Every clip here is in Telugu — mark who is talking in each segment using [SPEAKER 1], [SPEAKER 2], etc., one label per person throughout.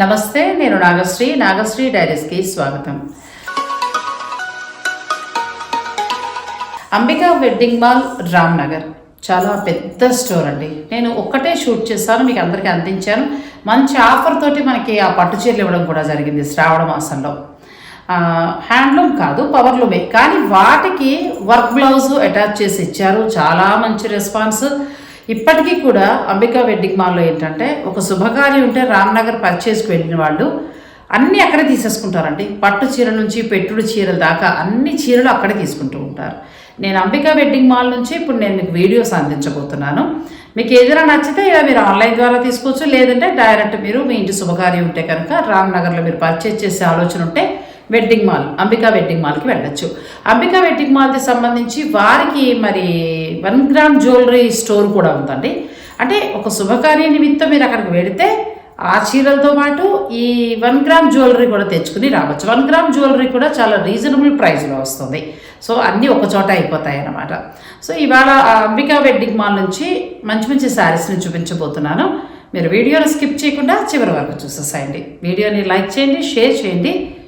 [SPEAKER 1] నమస్తే నేను నాగశ్రీ నాగశ్రీ డైరీస్కి స్వాగతం. Ambika wedding mall Ram Nagar. చాలా పెద్ద స్టోర్ అండి. నేను ఒక్కటే షూట్ చేశాను మీకు అందరికీ అందించాను. మంచి ఆఫర్ తోటి మనకి ఆ పట్టు చీరలు ఇవ్వడం కూడా జరిగింది శ్రావణ మాసంలో. హ్యాండ్లూమ్ కాదు పవర్లూమే కానీ వాటికి వర్క్ బ్లౌజ్ అటాచ్ చేసి ఇచ్చారు. చాలా మంచి రెస్పాన్స్. ఇప్పటికీ కూడా అంబికా వెడ్డింగ్ మాల్లో ఏంటంటే ఒక శుభకార్యం ఉంటే రామ్నగర్ పర్చేస్కి వెళ్ళిన వాళ్ళు అన్నీ అక్కడే తీసేసుకుంటారండి. పట్టు చీర నుంచి పెట్టుడు చీరల దాకా అన్ని చీరలు అక్కడే తీసుకుంటూ ఉంటారు. నేను అంబికా వెడ్డింగ్ మాల్ నుంచి ఇప్పుడు నేను మీకు వీడియోస్ అందించబోతున్నాను. మీకు ఏదైనా నచ్చితే ఇలా మీరు ఆన్లైన్ ద్వారా తీసుకోవచ్చు. లేదంటే డైరెక్ట్ మీరు మీ ఇంటి శుభకార్యం ఉంటే కనుక రామ్నగర్లో మీరు పర్చేజ్ చేసే ఆలోచన ఉంటే వెడ్డింగ్ మాల్ అంబికా వెడ్డింగ్ మాల్కి వెళ్ళొచ్చు. అంబికా వెడ్డింగ్ మాల్కి సంబంధించి వారికి మరి వన్ గ్రామ్ జ్యువెలరీ స్టోర్ కూడా ఉందండి. అంటే ఒక శుభకార్య నిమిత్తం మీరు అక్కడికి వెళితే ఆ చీరలతో పాటు ఈ వన్ గ్రామ్ జ్యువెలరీ కూడా తెచ్చుకుని రావచ్చు. వన్ గ్రామ్ జ్యువెలరీ కూడా చాలా రీజనబుల్ ప్రైస్లో వస్తుంది. సో అన్నీ ఒక చోట అయిపోతాయి అన్నమాట. సో ఇవాళ అంబికా వెడ్డింగ్ మాల్ నుంచి మంచి మంచి శారీస్ని చూపించబోతున్నాను. మీరు వీడియోని స్కిప్ చేయకుండా చివరి వరకు చూసేసేయండి. వీడియోని లైక్ చేయండి షేర్ చేయండి.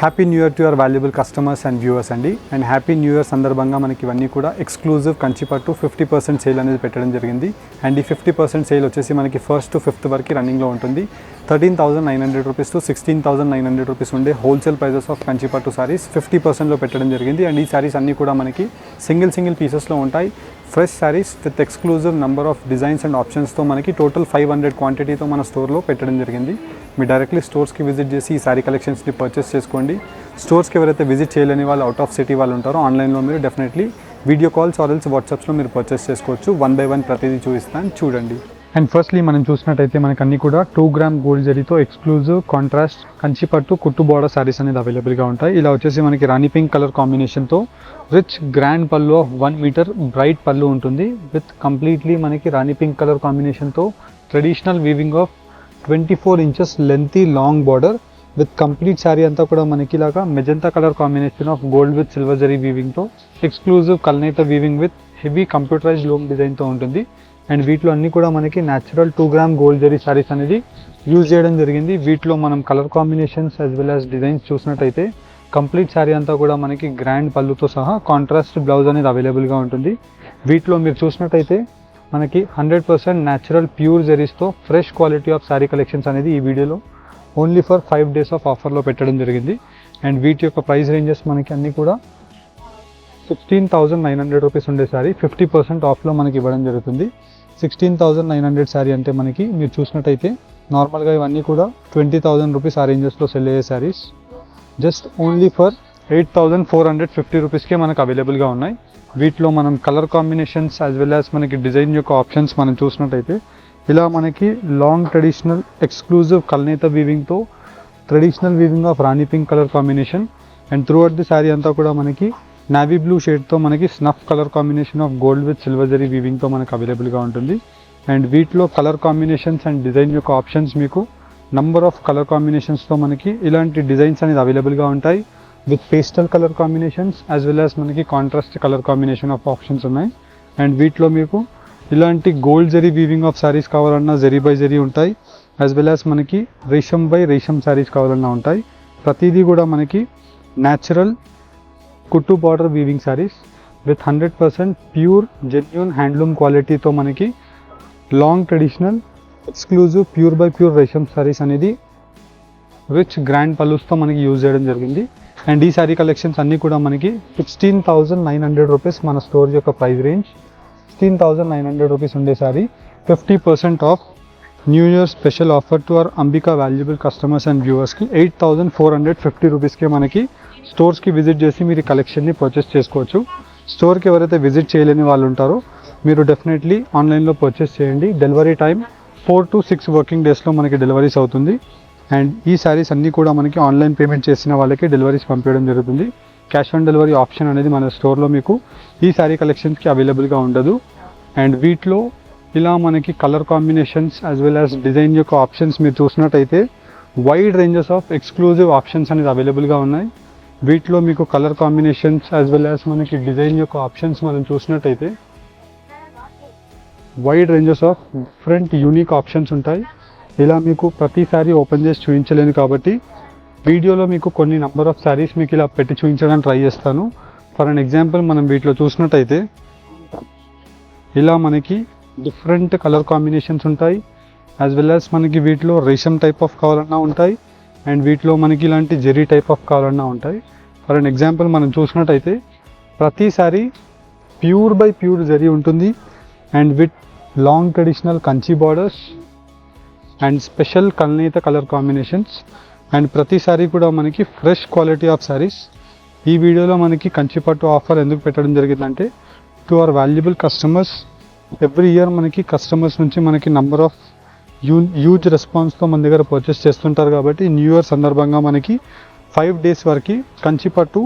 [SPEAKER 2] Happy new year to your valuable customers and viewers అండి. అండ్ హ్యాపీ న్యూ ఇయర్ సందర్భంగా మనకి ఇవన్నీ కూడా ఎక్స్క్లూజివ్ కంచిపట్టు ఫిఫ్టీ పర్సెంట్ సేల్ అనేది పెట్టడం జరిగింది. అండ్ ఈ ఫిఫ్టీ పర్సెంట్ సేల్ వచ్చేసి మనకి ఫస్ట్ టు ఫిఫ్త్ వరకు రన్నింగ్లో ఉంటుంది. Thirteen thousand nine hundred rupees to sixteen thousand nine hundred rupees ఉండే wholesale prices of Kanchipattu saris fifty పర్సెంట్లో పెట్టడం జరిగింది. అండ్ ఈ సారీస్ అన్నీ కూడా మనకి సింగిల్ సింగిల్ పీసెస్లో ఉంటాయి. Fresh saris with exclusive number of designs and ఆప్షన్స్తో మనకి టోటల్ ఫైవ్ హండ్రెడ్ క్వాంటిటీతో మన స్టోర్లో పెట్టడం జరిగింది. మీరు డైరెక్ట్లీ స్టోర్స్కి విజిట్ చేసి ఈ సారీ కలెక్షన్స్ని పర్చేస్ చేసుకోండి. స్టోర్స్కి ఎవరైతే విజిట్ చేయలేని వాళ్ళు అవుట్ ఆఫ్ సిటీ వాళ్ళు ఉంటారో ఆన్లైన్లో మీరు డెఫినెట్లీ వీడియో కాల్స్ ఆర్ఎల్స్ వాట్సాప్స్లో మీరు పర్చేస్ చేసుకోవచ్చు. వన్ బై వన్ ప్రతిదీ చూపిస్తాను. చూడండి. అండ్ ఫస్ట్లీ మనం చూసినట్టయితే మనకి అన్ని కూడా టూ గ్రామ్ గోల్డ్ జరీతో ఎక్స్క్లూజివ్ కాంట్రాస్ట్ కంచిపట్టు కుట్టు బోర్డర్ సారీస్ అనేది అవైలబుల్గా ఉంటాయి. ఇలా వచ్చేసి మనకి రాణి పింక్ కలర్ కాంబినేషన్తో రిచ్ గ్రాండ్ పళ్ళు ఆఫ్ వన్ మీటర్ బ్రైట్ పళ్ళు ఉంటుంది. విత్ కంప్లీట్లీ మనకి రాణి పింక్ కలర్ కాంబినేషన్తో traditional weaving of twenty four inches lengthy long border with complete sari అంతా కూడా మనకి ఇలాగా magenta colour combination of gold with silver zari వీవింగ్తో exclusive కల్నేత weaving with heavy computerise loom డిజైన్తో ఉంటుంది అండ్ వీటిలో అన్ని కూడా మనకి natural two gram gold zari saris అనేది యూజ్ చేయడం జరిగింది వీటిలో మనం colour combinations as well as designs చూసినట్టయితే కంప్లీట్ శారీ అంతా కూడా మనకి గ్రాండ్ పళ్ళుతో సహా కాంట్రాస్ట్ బ్లౌజ్ అనేది అవైలబుల్గా ఉంటుంది వీటిలో మీరు చూసినట్టయితే మనకి hundred percent natural pure జెరీస్తో fresh quality of sari collections అనేది ఈ వీడియోలో only for five days of ఆఫర్లో పెట్టడం జరిగింది. అండ్ వీటి యొక్క ప్రైస్ రేంజెస్ మనకి అన్నీ కూడా sixteen thousand nine hundred rupees ఉండే శారీ ఫిఫ్టీ పర్సెంట్ ఆఫ్లో మనకి ఇవ్వడం జరుగుతుంది. Sixteen thousand nine hundred sari అంటే మనకి మీరు చూసినట్టయితే నార్మల్గా ఇవన్నీ కూడా ట్వంటీ థౌజండ్ రూపీస్ ఆ రేంజెస్లో సెల్ అయ్యే saris just only for eight thousand four hundred fifty రూపీస్కే మనకు అవైలబుల్గా ఉన్నాయి. వీటిలో మనం colour combinations as well as మనకి డిజైన్ యొక్క ఆప్షన్స్ మనం చూసినట్టయితే ఇలా మనకి లాంగ్ ట్రెడిషనల్ ఎక్స్క్లూజివ్ కల్నేత వీవింగ్తో traditional weaving of Rani pink colour combination and throughout the sari అంతా కూడా మనకి నావీ బ్లూ షేడ్తో మనకి snuff colour combination of gold with silver zari వీవింగ్తో మనకు అవైలబుల్గా ఉంటుంది. అండ్ వీటిలో కలర్ కాంబినేషన్స్ అండ్ డిజైన్ యొక్క ఆప్షన్స్ మీకు నంబర్ ఆఫ్ కలర్ కాంబినేషన్స్తో మనకి ఇలాంటి డిజైన్స్ అనేది అవైలబుల్గా ఉంటాయి. With pastel colour combinations as well as మనకి contrast colour combination of options ఉన్నాయి. అండ్ వీటిలో మీకు ఇలాంటి gold zari weaving of saris కావాలన్నా జరీ బై జరీ ఉంటాయి. యాజ్ వెల్ యాజ్ మనకి రేషం బై రేషం శారీస్ కావాలన్నా ఉంటాయి. ప్రతిదీ కూడా మనకి న్యాచురల్ కుట్టు border weaving saris with hundred percent pure genuine handloom క్వాలిటీతో మనకి long traditional exclusive pure by pure రేషం saris అనేది రిచ్ గ్రాండ్ పలుస్తో మనకి యూజ్ చేయడం జరిగింది. అండ్ ఈ శారీ కలెక్షన్స్ అన్నీ కూడా మనకి sixteen thousand nine hundred rupees మన స్టోర్ యొక్క price range sixteen thousand nine hundred rupees ఉండే sari fifty percent off new year special offer to our Ambika valuable customers and వ్యూవర్స్కి eight thousand four hundred fifty రూపీస్కే మనకి స్టోర్స్కి విజిట్ చేసి మీరు కలెక్షన్ని పర్చేస్ చేసుకోవచ్చు. స్టోర్కి ఎవరైతే విజిట్ చేయలేని వాళ్ళు ఉంటారో మీరు డెఫినెట్లీ ఆన్లైన్లో పర్చేస్ చేయండి. Delivery time four to six working డేస్లో మనకి డెలివరీస్ అవుతుంది. అండ్ ఈ శారీస్ అన్నీ కూడా మనకి ఆన్లైన్ పేమెంట్ చేసిన వాళ్ళకి డెలివరీస్ పంపించడం జరుగుతుంది. క్యాష్ ఆన్ డెలివరీ ఆప్షన్ అనేది మన స్టోర్లో మీకు ఈ శారీ కలెక్షన్స్కి అవైలబుల్గా ఉండదు. అండ్ వీటిలో ఇలా మనకి colour combinations as well as design యొక్క ఆప్షన్స్ మీరు చూసినట్టయితే wide ranges of exclusive options అనేది అవైలబుల్గా ఉన్నాయి. వీటిలో మీకు colour combinations as well as మనకి డిజైన్ యొక్క ఆప్షన్స్ మనం చూసినట్టయితే wide ranges of different unique options ఉంటాయి. ఇలా మీకు ప్రతిసారి ఓపెన్ చేసి చూపించలేను కాబట్టి వీడియోలో మీకు కొన్ని నెంబర్ ఆఫ్ శారీస్ మీకు ఇలా పెట్టి చూపించడానికి ట్రై చేస్తాను. ఫర్ అన్ ఎగ్జాంపుల్ మనం వీటిలో చూసినట్టయితే ఇలా మనకి డిఫరెంట్ కలర్ కాంబినేషన్స్ ఉంటాయి యాజ్ వెల్ యాజ్ మనకి వీటిలో రేషం టైప్ ఆఫ్ కావాలన్నా ఉంటాయి అండ్ వీటిలో మనకి ఇలాంటి జెరీ టైప్ ఆఫ్ కావాలన్నా ఉంటాయి. ఫర్ అన్ ఎగ్జాంపుల్ మనం చూసినట్టయితే ప్రతిసారి ప్యూర్ బై ప్యూర్ జరీ ఉంటుంది and with long traditional Kanchi borders and special కల్నేత colour combinations and ప్రతిసారి కూడా మనకి ఫ్రెష్ క్వాలిటీ ఆఫ్ శారీస్ ఈ వీడియోలో మనకి కంచిపట్టు ఆఫర్ ఎందుకు పెట్టడం జరిగిందంటే to our valuable customers every year మనకి కస్టమర్స్ నుంచి మనకి నంబర్ ఆఫ్ యూ హ్యూజ్ రెస్పాన్స్తో మన దగ్గర పర్చేస్ చేస్తుంటారు కాబట్టి న్యూ ఇయర్ సందర్భంగా మనకి ఫైవ్ డేస్ వరకు కంచిపట్టు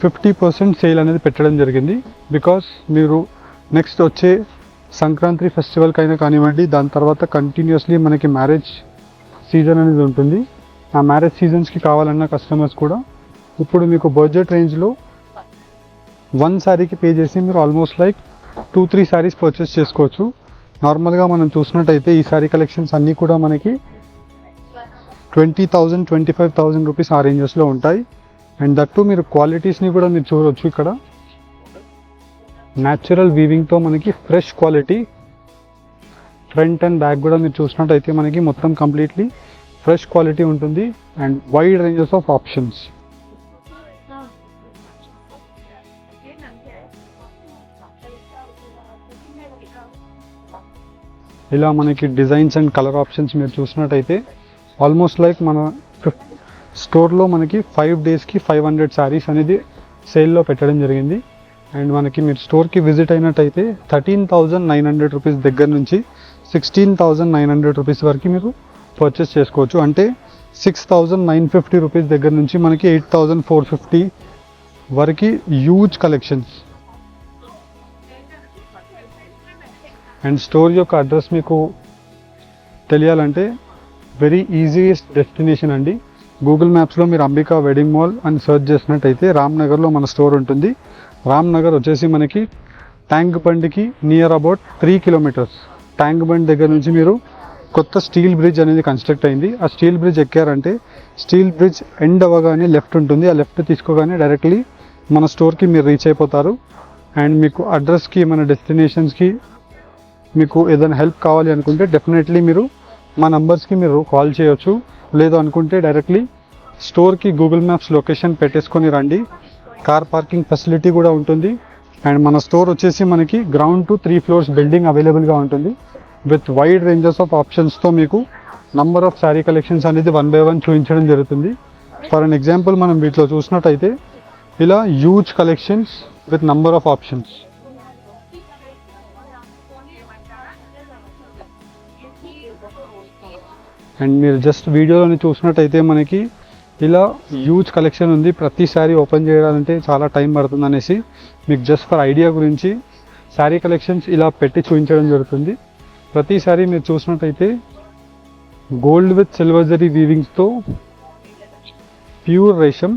[SPEAKER 2] ఫిఫ్టీ పర్సెంట్ సేల్ అనేది పెట్టడం జరిగింది. బికాస్ మీరు నెక్స్ట్ వచ్చే సంక్రాంతి ఫెస్టివల్కి అయినా కానివ్వండి దాని తర్వాత కంటిన్యూస్లీ మనకి మ్యారేజ్ సీజన్ అనేది ఉంటుంది. ఆ మ్యారేజ్ సీజన్స్కి కావాలన్న కస్టమర్స్ కూడా ఇప్పుడు మీకు బడ్జెట్ రేంజ్లో వన్ శారీకి పే చేసి మీరు almost like two three saris purchase చేసుకోవచ్చు. నార్మల్గా మనం చూసినట్టయితే ఈ శారీ కలెక్షన్స్ అన్నీ కూడా మనకి twenty thousand twenty five thousand rupees ఆ రేంజెస్లో ఉంటాయి. అండ్ దట్టు మీరు క్వాలిటీస్ని కూడా మీరు చూడవచ్చు ఇక్కడ. న్యాచురల్ వీవింగ్తో మనకి fresh quality front and back కూడా మీరు చూసినట్టయితే మనకి మొత్తం కంప్లీట్లీ ఫ్రెష్ క్వాలిటీ ఉంటుంది and wide ranges of options. ఇలా మనకి డిజైన్స్ అండ్ కలర్ ఆప్షన్స్ మీరు చూసినట్టయితే ఆల్మోస్ట్ లైక్ మన స్టోర్లో మనకి ఫైవ్ డేస్కి ఫైవ్ హండ్రెడ్ శారీస్ అనేది సేల్లో పెట్టడం జరిగింది. అండ్ మనకి మీరు స్టోర్కి విజిట్ అయినట్టయితే thirteen thousand nine hundred rupees దగ్గర నుంచి sixteen thousand nine hundred rupees వరకు మీరు పర్చేస్ చేసుకోవచ్చు. అంటే six thousand nine fifty rupees దగ్గర నుంచి మనకి ఎయిట్ థౌజండ్ ఫోర్ ఫిఫ్టీ వరకు హ్యూజ్ కలెక్షన్స్ అండ్ స్టోర్ యొక్క అడ్రస్ మీకు తెలియాలంటే వెరీ ఈజీయెస్ట్ డెస్టినేషన్ అండి. గూగుల్ మ్యాప్స్లో మీరు అంబికా వెడ్డింగ్ మాల్ అని సెర్చ్ చేసినట్టయితే రామ్నగర్లో మన స్టోర్ ఉంటుంది. రామ్నగర్ వచ్చేసి మనకి ట్యాంక్ బండికి near about three kilometres tank bund దగ్గర నుంచి మీరు కొత్త స్టీల్ బ్రిడ్జ్ అనేది కన్స్ట్రక్ట్ అయింది. ఆ స్టీల్ బ్రిడ్జ్ ఎక్కారంటే స్టీల్ బ్రిడ్జ్ ఎండ్ అవ్వగానే లెఫ్ట్ ఉంటుంది. ఆ లెఫ్ట్ తీసుకోగానే డైరెక్ట్లీ మన స్టోర్కి మీరు రీచ్ అయిపోతారు. అండ్ మీకు అడ్రస్కి మన డెస్టినేషన్స్కి మీకు ఏదైనా హెల్ప్ కావాలి అనుకుంటే డెఫినెట్లీ మీరు మా నంబర్స్కి మీరు కాల్ చేయొచ్చు. లేదు అనుకుంటే డైరెక్ట్లీ స్టోర్కి గూగుల్ మ్యాప్స్ లొకేషన్ పెట్టేసుకొని రండి. కార్ పార్కింగ్ ఫెసిలిటీ కూడా ఉంటుంది. అండ్ మన స్టోర్ వచ్చేసి మనకి ground to three floors building అవైలబుల్గా ఉంటుంది. విత్ వైడ్ రేంజెస్ ఆఫ్ ఆప్షన్స్తో మీకు నంబర్ ఆఫ్ శారీ కలెక్షన్స్ అనేది వన్ బై వన్ చూపించడం జరుగుతుంది. ఫర్ అన్ ఎగ్జాంపుల్ మనం వీటిలో చూసినట్టయితే ఇలా huge collections with number of options and మీరు జస్ట్ వీడియోలోని చూసినట్టయితే మనకి ఇలా హ్యూజ్ కలెక్షన్ ఉంది. ప్రతిసారి ఓపెన్ చేయాలంటే చాలా టైం పడుతుంది అనేసి మీకు జస్ట్ ఫర్ ఐడియా గురించి శారీ కలెక్షన్స్ ఇలా పెట్టి చూపించడం జరుగుతుంది. ప్రతిసారి మీరు చూసినట్టయితే గోల్డ్ విత్ సిల్వర్జరీ వీవింగ్స్తో pure రేషం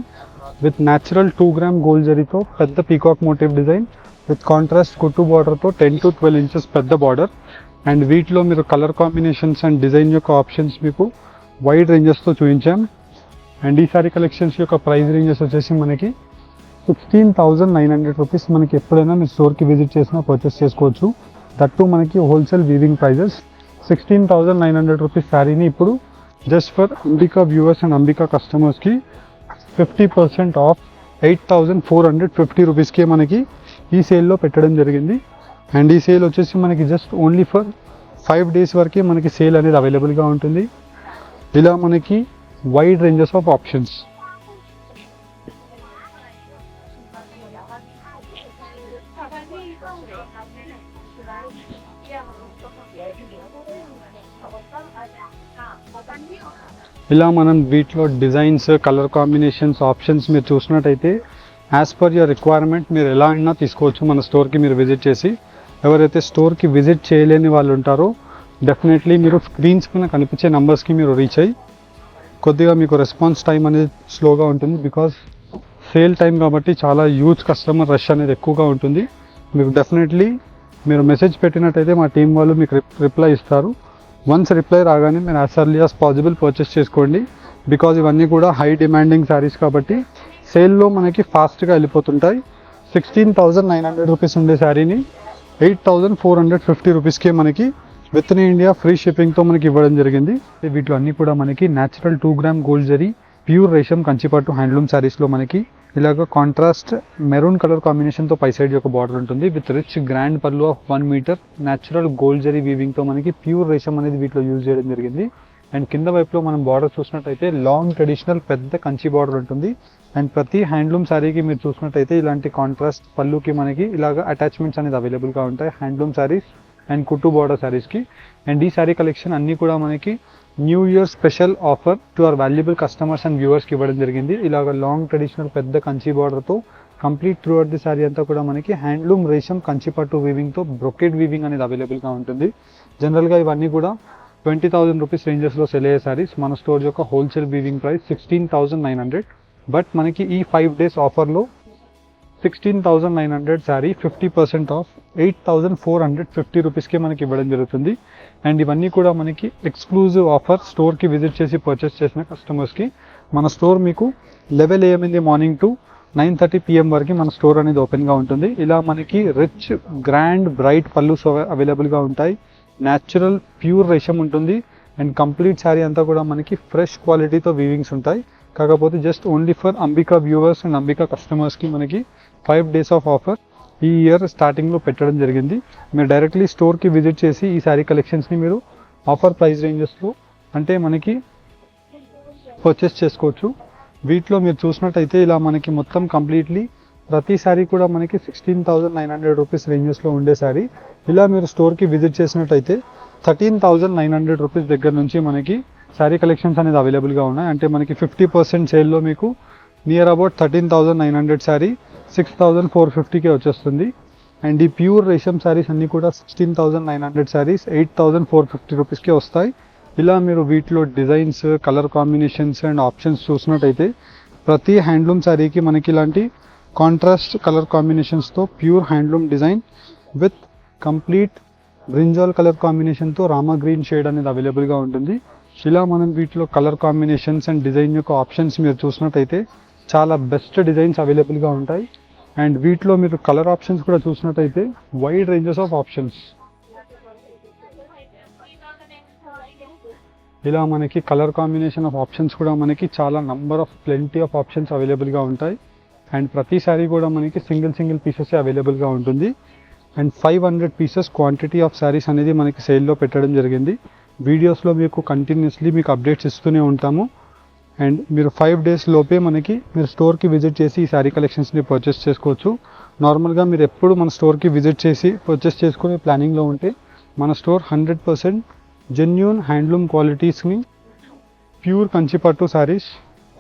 [SPEAKER 2] with natural two gram gold జరీతో పెద్ద peacock motive design with contrast కుట్టు బార్డర్తో టెన్ టు ట్వెల్వ్ ఇంచెస్ పెద్ద బార్డర్ అండ్ వీటిలో మీరు కలర్ కాంబినేషన్స్ అండ్ డిజైన్ యొక్క ఆప్షన్స్ మీకు వైడ్ రేంజెస్తో చూపించాం. అండ్ ఈ సారీ కలెక్షన్స్ యొక్క ప్రైస్ రేంజెస్ వచ్చేసి మనకి sixteen thousand nine hundred rupees మనకి ఎప్పుడైనా మీరు స్టోర్కి విజిట్ చేసినా పర్చేస్ చేసుకోవచ్చు. దట్టు మనకి wholesale weaving prices sixteen thousand nine hundred rupees శారీని ఇప్పుడు just for Ambika viewers and Ambika కస్టమర్స్కి fifty percent off eight thousand four hundred fifty రూపీస్కి మనకి ఈ సేల్లో పెట్టడం జరిగింది. అండ్ ఈ సేల్ వచ్చేసి మనకి just only for five days వరకే మనకి సేల్ అనేది అవైలబుల్గా ఉంటుంది. ఇలా మనకి వైడ్ రేంజెస్ ఆఫ్ ఆప్షన్స్ ఇలా మనం వీటిలో డిజైన్స్ కలర్ కాంబినేషన్స్ ఆప్షన్స్ మీరు చూసినట్టయితే యాజ్ పర్ యువర్ రిక్వైర్మెంట్ మీరు ఎలా అయినా తీసుకోవచ్చు మన స్టోర్కి మీరు విజిట్ చేసి. ఎవరైతే స్టోర్కి విజిట్ చేయలేని వాళ్ళు ఉంటారో డెఫినెట్లీ మీరు స్క్రీన్స్ పైన కనిపించే నెంబర్స్కి మీరు రీచ్ అయ్యి కొద్దిగా మీకు రెస్పాన్స్ టైం అనేది స్లోగా ఉంటుంది బికాస్ సేల్ టైం కాబట్టి చాలా యూజ్ కస్టమర్ రష్ అనేది ఎక్కువగా ఉంటుంది. మీకు డెఫినెట్లీ మీరు మెసేజ్ పెట్టినట్టయితే మా టీం వాళ్ళు మీకు రిప్లై ఇస్తారు. వన్స్ రిప్లై రాగానే మీరు as early as possible purchase చేసుకోండి. బికాజ్ ఇవన్నీ కూడా హై డిమాండింగ్ శారీస్ కాబట్టి సేల్లో మనకి ఫాస్ట్గా వెళ్ళిపోతుంటాయి. Sixteen thousand nine hundred rupees ఉండే శారీని eight thousand four hundred fifty రూపీస్కే మనకి విత్ ఇన్ ఇండియా ఫ్రీ షిప్పింగ్తో మనకి ఇవ్వడం జరిగింది. వీటిలో అన్నీ కూడా మనకి natural two gram gold zari pure రేషం కంచిపట్టు హ్యాండ్లూమ్ శారీస్లో మనకి ఇలాగ కాంట్రాస్ట్ మెరూన్ కలర్ కాంబినేషన్తో పై సైడ్ ఒక బార్డర్ ఉంటుంది with rich grand పర్లు of one metre natural gold zari వీవింగ్తో మనకి ప్యూర్ రేషం అనేది వీటిలో యూజ్ చేయడం జరిగింది. అండ్ కింద వైపులో మనం బార్డర్ చూసినట్టయితే లాంగ్ ట్రెడిషనల్ పెద్ద కంచి బార్డర్ ఉంటుంది. అండ్ ప్రతి హ్యాండ్లూమ్ శారీకి మీరు చూసినట్టయితే ఇలాంటి కాంట్రాస్ట్ పళ్ళుకి మనకి ఇలాగ అటాచ్మెంట్స్ అనేది అవైలబుల్గా ఉంటాయి. హ్యాండ్లూమ్ శారీస్ అండ్ కుట్టు బార్డర్ శారీస్కి అండ్ ఈ శారీ కలెక్షన్ అన్నీ కూడా మనకి new year special offer to our valuable customers and వ్యూవర్స్కి ఇవ్వడం జరిగింది. ఇలాగ లాంగ్ ట్రెడిషనల్ పెద్ద కంచి బార్డర్తో complete throughout the sari అంతా కూడా మనకి హ్యాండ్లూమ్ రేషం కంచిపట్టు వీవింగ్తో బ్రొకెట్ వీవింగ్ అనేది అవైలబుల్గా ఉంటుంది. జనరల్గా ఇవన్నీ కూడా ట్వంటీ థౌసండ్ రూపీస్ రేంజెస్లో సెల్ అయ్యే శారీస్ మన స్టోర్ యొక్క wholesale weaving price sixteen thousand nine hundred but మనకి ఈ ఫైవ్ డేస్ ఆఫర్లో sixteen thousand nine hundred sari fifty percent off eight thousand four hundred fifty రూపీస్కే మనకి ఇవ్వడం జరుగుతుంది. అండ్ ఇవన్నీ కూడా మనకి ఎక్స్క్లూజివ్ ఆఫర్ స్టోర్కి విజిట్ చేసి పర్చేస్ చేసిన కస్టమర్స్కి మన స్టోర్ మీకు లెవెల్ ఏమైంది morning to nine thirty PM వరకు మన స్టోర్ అనేది ఓపెన్గా ఉంటుంది. ఇలా మనకి రిచ్ గ్రాండ్ బ్రైట్ పల్లూస్ అవైలబుల్గా ఉంటాయి. న్యాచురల్ ప్యూర్ రేషం ఉంటుంది. అండ్ కంప్లీట్ శారీ అంతా కూడా మనకి ఫ్రెష్ క్వాలిటీతో వీవింగ్స్ ఉంటాయి. కాకపోతే just only for Ambika viewers and Ambika కస్టమర్స్కి మనకి ఫైవ్ డేస్ ఆఫ్ ఆఫర్ ఈ ఇయర్ స్టార్టింగ్లో పెట్టడం జరిగింది. మీరు డైరెక్ట్లీ స్టోర్కి విజిట్ చేసి ఈ శారీ కలెక్షన్స్ని మీరు ఆఫర్ ప్రైస్ రేంజెస్లో అంటే మనకి పర్చేస్ చేసుకోవచ్చు. వీటిలో మీరు చూసినట్టయితే ఇలా మనకి మొత్తం కంప్లీట్లీ ప్రతి శారీ కూడా మనకి sixteen thousand nine hundred rupees రేంజెస్లో ఉండే శారీ ఇలా మీరు స్టోర్కి విజిట్ చేసినట్టయితే thirteen thousand nine hundred rupees దగ్గర నుంచి మనకి శారీ కలెక్షన్స్ అనేది అవైలబుల్గా ఉన్నాయి. అంటే మనకి ఫిఫ్టీ పర్సెంట్ సేల్లో మీకు near about thirteen thousand nine hundred sari six thousand four fifty K వచ్చేస్తుంది. అండ్ ఈ ప్యూర్ రేషమ్ శారీస్ అన్నీ కూడా sixteen thousand nine hundred saris eight thousand four fifty రూపీస్కే వస్తాయి. ఇలా మీరు వీటిలో designs colour combinations and options చూసినట్టయితే ప్రతి హ్యాండ్లూమ్ శారీకి మనకి ఇలాంటి contrast colour కాంబినేషన్స్తో pure handloom design with complete brinjal colour కాంబినేషన్తో రామా గ్రీన్ షేడ్ అనేది అవైలబుల్గా ఉంటుంది. ఇలా మనం వీటిలో కలర్ కాంబినేషన్స్ అండ్ డిజైన్ యొక్క ఆప్షన్స్ మీరు చూసినట్టయితే చాలా బెస్ట్ డిజైన్స్ అవైలబుల్గా ఉంటాయి. అండ్ వీటిలో మీరు కలర్ ఆప్షన్స్ కూడా చూసినట్టయితే వైడ్ రేంజెస్ ఆఫ్ ఆప్షన్స్ ఇలా మనకి కలర్ కాంబినేషన్ ఆఫ్ ఆప్షన్స్ కూడా మనకి చాలా number of plenty of options అవైలబుల్గా ఉంటాయి. అండ్ ప్రతి సారీ కూడా మనకి సింగిల్ సింగిల్ పీసెస్ అవైలబుల్గా ఉంటుంది. And five hundred pieces quantity of saris అనేది మనకి సేల్లో పెట్టడం జరిగింది. వీడియోస్లో మీకు కంటిన్యూస్లీ మీకు అప్డేట్స్ ఇస్తూనే ఉంటాము. అండ్ మీరు ఫైవ్ డేస్ లోపే మనకి మీరు స్టోర్కి విజిట్ చేసి ఈ శారీ కలెక్షన్స్ని పర్చేస్ చేసుకోవచ్చు. నార్మల్గా మీరు ఎప్పుడు మన స్టోర్కి విజిట్ చేసి పర్చేస్ చేసుకునే ప్లానింగ్లో ఉంటే మన store hundred percent genuine handloom క్వాలిటీస్ని pure కంచిపట్టు శారీస్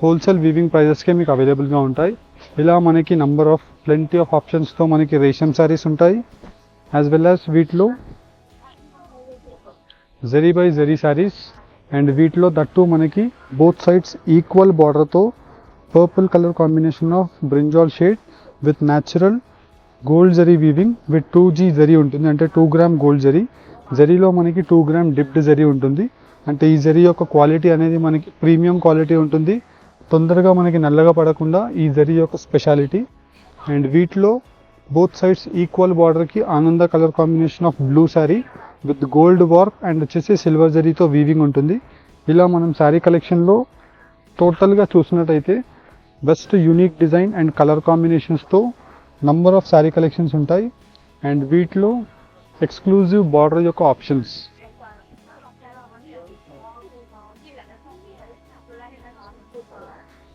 [SPEAKER 2] హోల్సేల్ వీవింగ్ ప్రైజెస్కే మీకు అవైలబుల్గా ఉంటాయి. ఇలా మనకి నంబర్ ఆఫ్ ప్లెంటీ ఆఫ్ ఆప్షన్స్తో మనకి రేషన్ శారీస్ ఉంటాయి. యాజ్ వెల్ యాజ్ వీటిలో జరీ బై జరీ శారీస్ అండ్ వీటిలో దట్టు మనకి బోత్ సైడ్స్ ఈక్వల్ బార్డర్తో purple colour combination of brinjal shade with natural gold zari weaving with two G zari ఉంటుంది. అంటే టూ గ్రామ్ గోల్డ్ జరీ జరీలో మనకి టూ గ్రామ్ డిప్డ్ జరీ ఉంటుంది. అంటే ఈ జరీ యొక్క క్వాలిటీ అనేది మనకి ప్రీమియం క్వాలిటీ ఉంటుంది. తొందరగా మనకి నల్లగా పడకుండా ఈ జరీ యొక్క స్పెషాలిటీ అండ్ వీటిలో బోత్ సైడ్స్ ఈక్వల్ బార్డర్కి ఆనంద colour combination of blue sari with gold work and వచ్చేసి సిల్వర్ జరీతో వీవింగ్ ఉంటుంది. ఇలా మనం శారీ కలెక్షన్లో టోటల్గా చూసినట్టయితే best unique design and colour కాంబినేషన్స్తో number of sari collections ఉంటాయి. అండ్ వీటిలో ఎక్స్క్లూజివ్ బార్డర్ యొక్క ఆప్షన్స్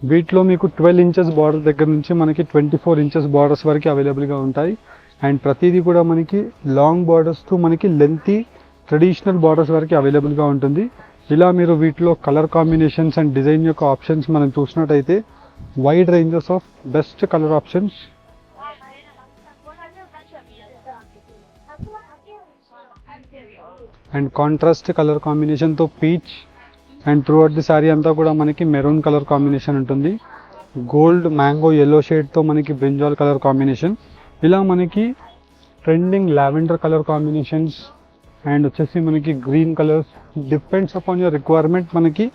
[SPEAKER 2] వీటిలో మీకు ట్వెల్వ్ ఇంచెస్ బార్డర్ దగ్గర నుంచి మనకి ట్వంటీ ఫోర్ ఇంచెస్ బార్డర్స్ వరకు అవైలబుల్గా ఉంటాయి. అండ్ ప్రతిదీ కూడా మనకి లాంగ్ బార్డర్స్తో మనకి లెంతీ ట్రెడిషనల్ బార్డర్స్ వరకు అవైలబుల్గా ఉంటుంది. ఇలా మీరు వీటిలో కలర్ కాంబినేషన్స్ అండ్ డిజైన్ యొక్క ఆప్షన్స్ మనం చూసినట్టయితే wide ranges of best colour options. And contrast colour కాంబినేషన్తో peach and throughout the sari అంతా కూడా మనకి మెరూన్ కలర్ కాంబినేషన్ ఉంటుంది. గోల్డ్ మ్యాంగో ఎల్లో షేడ్తో మనకి బ్రింజాల్ కలర్ కాంబినేషన్. ఇలా మనకి trending lavender colour combinations and వచ్చేసి మనకి green colours depends upon your requirement మనకి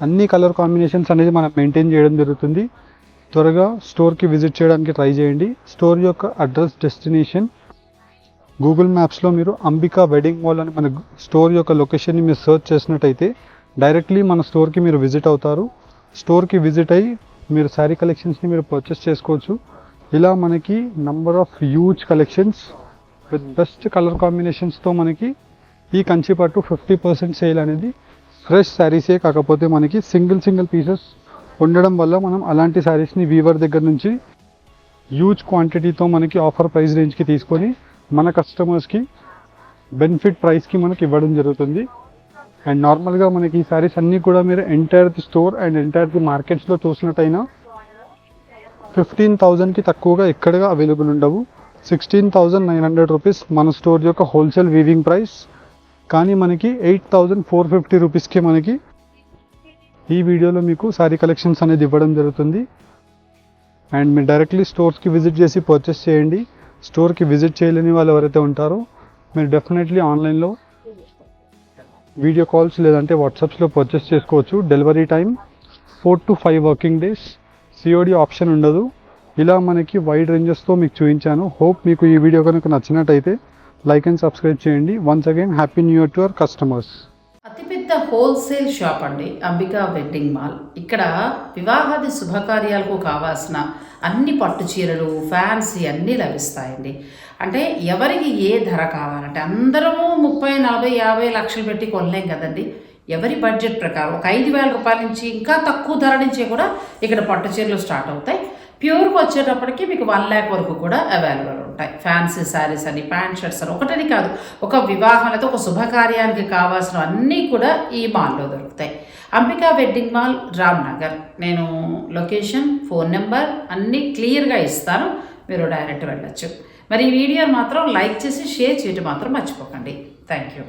[SPEAKER 2] అన్ని కలర్ కాంబినేషన్స్ అనేది మనం మెయింటైన్ చేయడం జరుగుతుంది. త్వరగా స్టోర్కి విజిట్ చేయడానికి ట్రై చేయండి. స్టోర్ యొక్క అడ్రస్ డెస్టినేషన్ గూగుల్ మ్యాప్స్లో మీరు అంబికా వెడ్డింగ్ మాల్ అని మన స్టోర్ యొక్క లొకేషన్ని మీరు సెర్చ్ చేసినట్టయితే డైరెక్ట్లీ మన స్టోర్కి మీరు విజిట్ అవుతారు. స్టోర్కి విజిట్ అయ్యి మీరు శారీ కలెక్షన్స్ని మీరు పర్చేస్ చేసుకోవచ్చు. ఇలా మనకి number of huge collections with best colour కాంబినేషన్స్తో మనకి ఈ కంచి పట్టు ఫిఫ్టీ పర్సెంట్ సేల్ అనేది ఫ్రెష్ శారీసే కాకపోతే మనకి సింగిల్ సింగిల్ పీసెస్ ఉండడం వల్ల మనం అలాంటి శారీస్ని వీవర్ దగ్గర నుంచి హ్యూజ్ క్వాంటిటీతో మనకి ఆఫర్ ప్రైస్ రేంజ్కి తీసుకొని మన కస్టమర్స్కి బెనిఫిట్ ప్రైస్కి మనకి ఇవ్వడం జరుగుతుంది. అండ్ నార్మల్గా మనకి ఈ శారీస్ అన్నీ కూడా మీరు entire the store and entire the మార్కెట్స్లో చూసినట్టయినా ఫిఫ్టీన్ థౌజండ్కి తక్కువగా ఎక్కడగా అవైలబుల్ ఉండవు. Sixteen thousand nine hundred rupees మన స్టోర్ యొక్క హోల్సేల్ వీవింగ్ ప్రైస్. కానీ మనకి ఎయిట్ థౌజండ్ ఫోర్ ఫిఫ్టీ రూపీస్కి మనకి ఈ వీడియోలో మీకు శారీ కలెక్షన్స్ అనేది ఇవ్వడం జరుగుతుంది. అండ్ మీరు డైరెక్ట్లీ స్టోర్స్కి విజిట్ చేసి పర్చేస్ చేయండి. స్టోర్కి విజిట్ చేయలేని వాళ్ళు ఎవరైతే ఉంటారో మీరు డెఫినెట్లీ ఆన్లైన్లో వీడియో కాల్స్ లేదంటే వాట్సాప్స్లో పర్చేస్ చేసుకోవచ్చు. Delivery time four to five working days. COD option ఉండదు. ఇలా మనకి వైడ్ రేంజెస్తో మీకు చూపించాను. హోప్ మీకు ఈ వీడియో కనుక నచ్చినట్టయితే లైక్ అండ్ సబ్స్క్రైబ్ చేయండి. Once again happy new year to our customers
[SPEAKER 1] అతిపెద్ద హోల్సేల్ షాప్ అండి. Ambika wedding mall. ఇక్కడ వివాహాది శుభకార్యాలకు కావాల్సిన అన్ని పట్టు చీరలు ఫ్యాన్సీ అన్నీ లభిస్తాయండి. అంటే ఎవరికి ఏ ధర కావాలంటే అందరము ముప్పై నలభై యాభై లక్షలు పెట్టి కొనలేం కదండి. ఎవరి బడ్జెట్ ప్రకారం ఒక ఐదు వేల రూపాయల నుంచి ఇంకా తక్కువ ధర నుంచే కూడా ఇక్కడ పట్టు చీరలు స్టార్ట్ అవుతాయి. ప్యూర్కి వచ్చేటప్పటికి మీకు వన్ ల్యాక్ వరకు కూడా అవైలబుల్ ఉంటాయి. ఫ్యాన్సీ శారీస్ అని ప్యాంట్ షర్ట్స్ అని ఒకటని కాదు ఒక వివాహం లేదా ఒక శుభకార్యానికి కావాల్సిన అన్నీ కూడా ఈ మాల్లో దొరుకుతాయి. Ambika wedding mall Ram Nagar. నేను లొకేషన్ ఫోన్ నెంబర్ అన్నీ క్లియర్గా ఇస్తాను. మీరు డైరెక్ట్ వెళ్ళొచ్చు. మరి ఈ వీడియో మాత్రం లైక్ చేసి షేర్ చేయటం మాత్రం మర్చిపోకండి. Thank you